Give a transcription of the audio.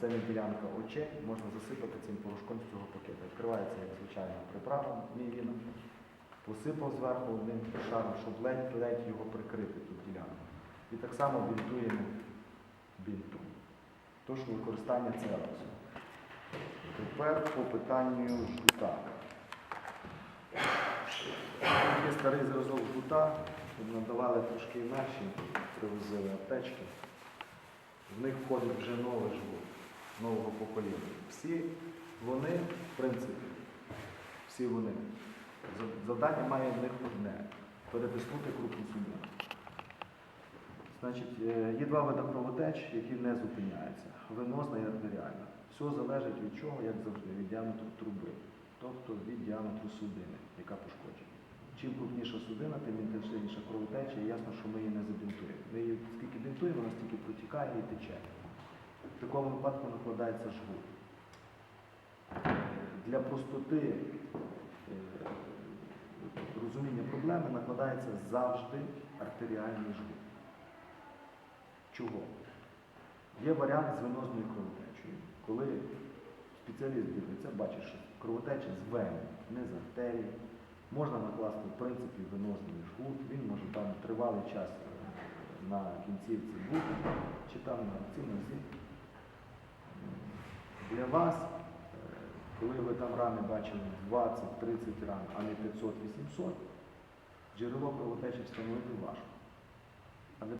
це не ділянка очей, можна засипати цим порошком з цього пакета. Відкривається, як звичайно, приправа мівіна, посипав зверху одним шаром, щоб ледь-ледь його прикрити тут ділянку. І так само бінтуємо бінтом. Тож використання целексу. Тепер по питанню жгута. Є старий зразок жгута, надавали трошки інакші, привозили аптечки. В них входить вже новий жгут, нового покоління. Всі вони, в принципі, всі вони. За- Завдання має в них одне перетиснути крупну судину. Значить, е, є два види кровотеч, які не зупиняються. Венозна і артеріальна. Все залежить від чого, як завжди, від діаметру труби, тобто від діаметру судини, яка пошкоджена. Чим крупніша судина, тим інтенсивніша кровотеча, і ясно, що ми її не забінтуємо. Ми її скільки бінтуємо, вона стільки протікає і тече. В такому випадку накладається жгут. Для простоти е, розуміння проблеми накладається завжди артеріальний жгут. Чого? Є варіант з венозною кровотечею, коли спеціаліст дивиться, бачить, що кровотеча з вени, не з артерії. Можна накласти, в принципі, венозний жгут, він може там тривалий час на кінцівці бути, чи там на цій нозі. Для вас, е, коли ви там рани бачили 20-30 ран, а не 500-800, джерело кровотечі встановити важко.